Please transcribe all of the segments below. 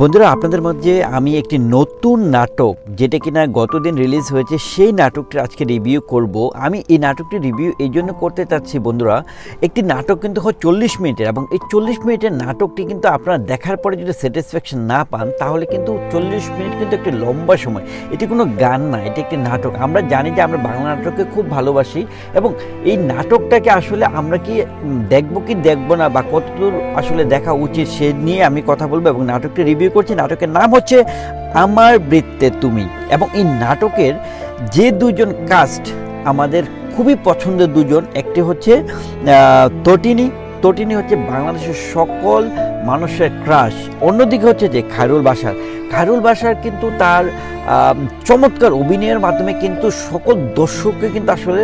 বন্ধুরা, আপনাদের মধ্যে আমি একটি নতুন নাটক, যেটা কিনা গতদিন রিলিজ হয়েছে, সেই নাটকটি আজকে রিভিউ করব। আমি এই নাটকটি রিভিউ এই জন্য করতে চাচ্ছি বন্ধুরা, একটি নাটক কিন্তু হয় চল্লিশ মিনিটের, এবং এই চল্লিশ মিনিটের নাটকটি কিন্তু আপনারা দেখার পরে যদি স্যাটিসফ্যাকশন না পান, তাহলে কিন্তু চল্লিশ মিনিট কিন্তু একটি লম্বা সময়। এটি কোনো গান না, এটি একটি নাটক। আমরা জানি যে আমরা বাংলা নাটককে খুব ভালোবাসি, এবং এই নাটকটাকে আসলে আমরা কি দেখব কি দেখব না, বা কতদূর আসলে দেখা উচিত, সে নিয়ে আমি কথা বলব, এবং নাটকটি রিভিউ করছি, নাটকের নাম হচ্ছে আমার বৃত্তে তুমি। এবং এই নাটকের যে দুজন কাস্ট আমাদের খুবই পছন্দের দুজন, একটি হচ্ছে তটিনী। তটিনী হচ্ছে বাংলাদেশের সকল মানুষের ক্রাশ অন্যদিকে হচ্ছে যে খায়রুল বাসার খায়রুল বাসার কিন্তু তার চমৎকার অভিনয়ের মাধ্যমে কিন্তু সকল দর্শককে কিন্তু আসলে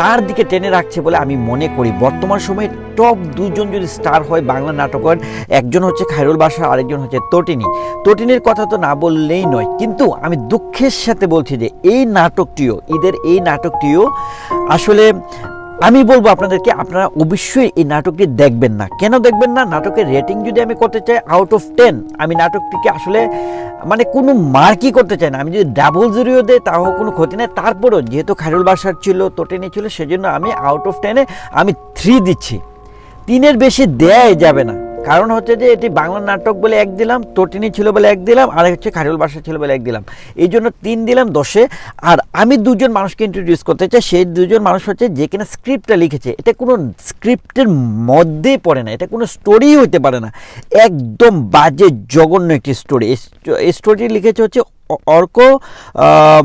তার দিকে টেনে রাখছে বলে আমি মনে করি। বর্তমান সময়ে টপ দুজন যদি স্টার হয় বাংলা নাটকের, একজন হচ্ছে খায়রুল বাসা আরেকজন হচ্ছে তটিনী। তটিনীর কথা তো না বললেই নয়। কিন্তু আমি দুঃখের সাথে বলছি যে এই নাটকটিও, ঈদের এই নাটকটিও আসলে আমি বলব আপনাদেরকে, আপনারা অবশ্যই এই নাটকটি দেখবেন না। কেন দেখবেন না? নাটকের রেটিং যদি আমি করতে চাই আউট অফ টেন আমি নাটকটিকে আসলে মানে কোনো মার্কই করতে চাই না। আমি যদি ডাবল জিরো দেয় তাও কোনো ক্ষতি নেই। তারপরেও যেহেতু খাইরুল বাসার ছিল, তোটেনি ছিল, সেজন্য আমি আউট অফ টেনে আমি থ্রি দিচ্ছি। তিনের বেশি দেয় যাবে না। কারণ হচ্ছে যে এটি বাংলা নাটক বলে এক দিলাম, তটিনী ছিল বলে এক দিলাম, আর হচ্ছে খারুল বাসা ছিল বলে এক দিলাম। এই জন্য তিন দিলাম, দশে। আর আমি দুজন মানুষকে ইন্ট্রোডিউস করতে চাই, সেই দুজন মানুষ হচ্ছে যে কিনা স্ক্রিপ্টটা লিখেছে। এটা কোনো স্ক্রিপ্টের মধ্যেই পড়ে না, এটা কোনো স্টোরি হতে পারে না। একদম বাজে, জঘন্য একটি স্টোরি এই স্টোরিটি লিখেছে হচ্ছে অর্ক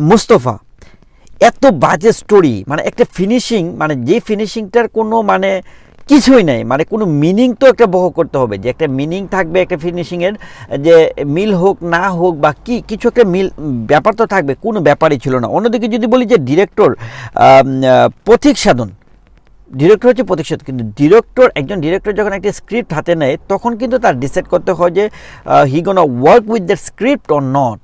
মুস্তফা। এত বাজে স্টোরি মানে একটা ফিনিশিং মানে যে ফিনিশিংটার কোনো মানে কিছুই নাই। মানে কোনো মিনিং তো একটা বহ করতে হবে যে একটা মিনিং থাকবে, একটা ফিনিশিংয়ের যে মিল হোক, না হোক বা কি, কিছু একটা মিল, ব্যাপার তো থাকবে, কোনো ব্যাপারই ছিল না। অন্যদিকে যদি বলি যে ডিরেক্টর পথিক সাধন। ডিরেক্টর হচ্ছে প্রতীক্ষিত কিন্তু ডিরেক্টর একজন ডিরেক্টর যখন একটা স্ক্রিপ্ট হাতে নেয়, তখন কিন্তু তার ডিসাইড করতে হয় যে he gonna work with that script or not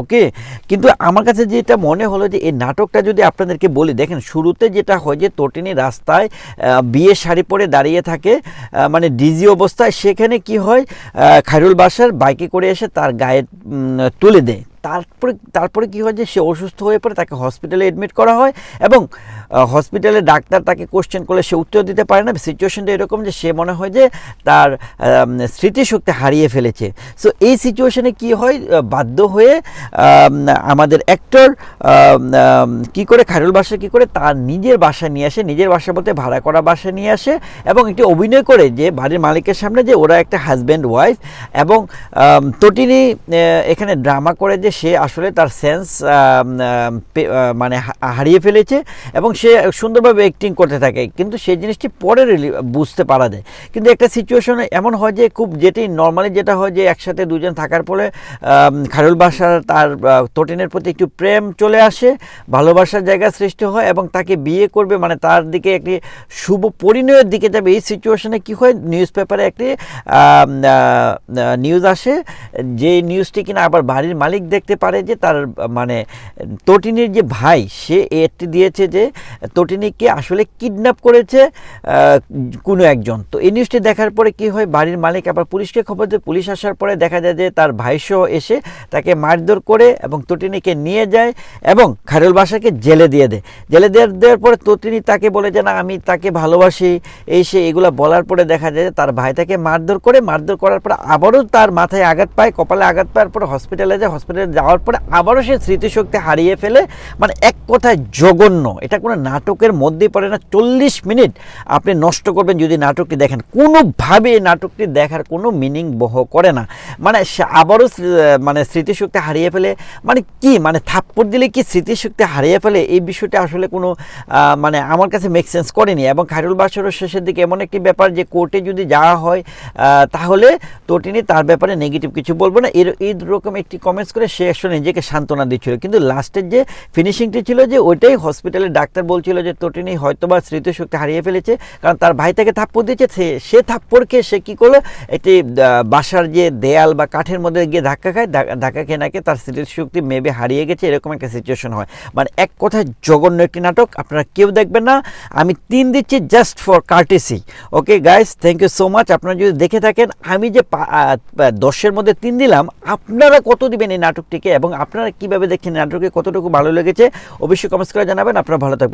okay? কিন্তু আমার কাছে যেটা মনে হলো যে, এই নাটকটা যদি আপনাদেরকে বলি, দেখেন শুরুতে যেটা হয় যে, তটিনী রাস্তায় বিয়ে শাড়ি পরে দাঁড়িয়ে থাকে মানে ডিজি অবস্থায়, সেখানে কি হয় খাইরুল বাসার বাইকে করে এসে তার গায়ে তুলে দেয়। তারপরে তারপরে কী হয় যে, সে অসুস্থ হয়ে পড়ে, তাকে হসপিটালে অ্যাডমিট করা হয় এবং হসপিটালে ডাক্তার তাকে কোশ্চেন করলে সে উত্তর দিতে পারে না। সিচুয়েশনটা এরকম যে সে মনে হয় যে তার স্মৃতিশক্তি হারিয়ে ফেলেছে। সো এই সিচুয়েশনে কি হয়? বাধ্য হয়ে আমাদের অ্যাক্টর কি করে খায়রুল বাসা কি করে তার নিজের বাসা নিয়ে আসে, নিজের বাসা বলতে ভাড়া করা বাসা নিয়ে আসে এবং একটি অভিনয় করে যে বাড়ির মালিকের সামনে যে ওরা একটা হাজব্যান্ড ওয়াইফ এবং তটিনী এখানে ড্রামা করে যে সে আসলে তার সেন্স মানে হারিয়ে ফেলেছে এবং সে সুন্দরভাবে অ্যাক্টিং করতে থাকে, কিন্তু সেই জিনিসটি পরে বুঝতে পারা যায়। কিন্তু একটা সিচুয়েশন এমন হয় যে, খুব যেটি নর্মালি যেটা হয় যে, একসাথে দুজন থাকার পরে খারুল বাসার তার তটিনের প্রতি একটু প্রেম চলে আসে, ভালোবাসার জায়গা সৃষ্টি হয় এবং তাকে বিয়ে করবে। মানে তার দিকে একটি শুভ পরিণয়ের দিকে যাবে। এই সিচুয়েশনে কি হয়? নিউজ পেপারে একটি নিউজ আসে, যে নিউজটি কিনা আবার বাড়ির মালিক দেখতে পারে যে, তার মানে তটিনীর যে ভাই, সে এটি দিয়েছে যে তটিনীকে আসলে কিডন্যাপ করেছে কোনো একজন। তো এই নিউজটি দেখার পরে কি হয়, বাড়ির মালিক আবার পুলিশকে খবর দেয় পুলিশ আসার পরে দেখা যায় যে তার ভাইসহ এসে তাকে মারধর করে এবং তটিনীকে নিয়ে যায় এবং খায়রুল বাসাকে জেলে দিয়ে দেয়। জেলে দেওয়ার দেওয়ার পরে তটিনী তাকে বলে যে, না, আমি তাকে ভালোবাসি। এই সে এগুলো বলার পরে দেখা যায় যে তার ভাই তাকে মারধর করে, মারধর করার পরে আবারও তার মাথায় আঘাত পায়, কপালে আঘাত পাওয়ার পরে হসপিটালে যায়। হসপিটালে যাওয়ার পরে আবারও সে স্মৃতিশক্তি হারিয়ে ফেলে। মানে এক কথায় জঘন্য। এটা কোনো নাটকের মধ্যেই পড়ে না, চল্লিশ মিনিট আপনি নষ্ট করবেন যদি নাটকটি দেখেন। কোনোভাবে নাটকটি দেখার কোনো মিনিং বহ করে না। মানে আবারও মানে স্মৃতিশক্তি হারিয়ে ফেলে মানে কি মানে থাপ্পড় দিলে কি স্মৃতিশক্তি হারিয়ে ফেলে? এই বিষয়টা আসলে কোনো মানে আমার কাছে মেক সেন্স করেনি। এবং খায়রুল বাসরও শেষের দিকে এমন একটি ব্যাপার যে কোর্টে যদি যাওয়া হয় তাহলে তটিনি তার ব্যাপারে নেগেটিভ কিছু বলব না। এর, এই রকম একটি কমেন্টস করে সে আসলে নিজেকে সান্ত্বনা দিচ্ছিল। কিন্তু লাস্টের যে ফিনিশিংটি ছিল যে, ওইটাই হসপিটালে ডাক্তার বলছিল যে তটিনী হয়তোবা স্মৃতিশক্তি হারিয়ে ফেলেছে, কারণ তার ভাই তাকে থাপ্পড় দিয়েছে, সে- থাপ্পড়কে সে কী করল? একটি বাসার যে দেয়াল বা কাঠের মধ্যে গিয়ে ধাক্কা খায়, ধাক্কা খেয়ে নাকি তার স্মৃতিশক্তি মেবে হারিয়ে গেছে, এরকম একটা সিচুয়েশন হয়। মানে এক কথায় জঘন্য একটি নাটক, আপনারা কেউ দেখবেন না। আমি তিন দিচ্ছি just for courtesy okay guys thank you so much আপনারা যদি দেখে থাকেন, আমি যে দশের মধ্যে তিন দিলাম, আপনারা কত দিবেন এই নাটকটিকে এবং আপনারা কীভাবে দেখছেন এই নাটককে কতটুকু ভালো লেগেছে? অবশ্যই কমেন্টস করে জানাবেন। আপনারা ভালো থাকবেন।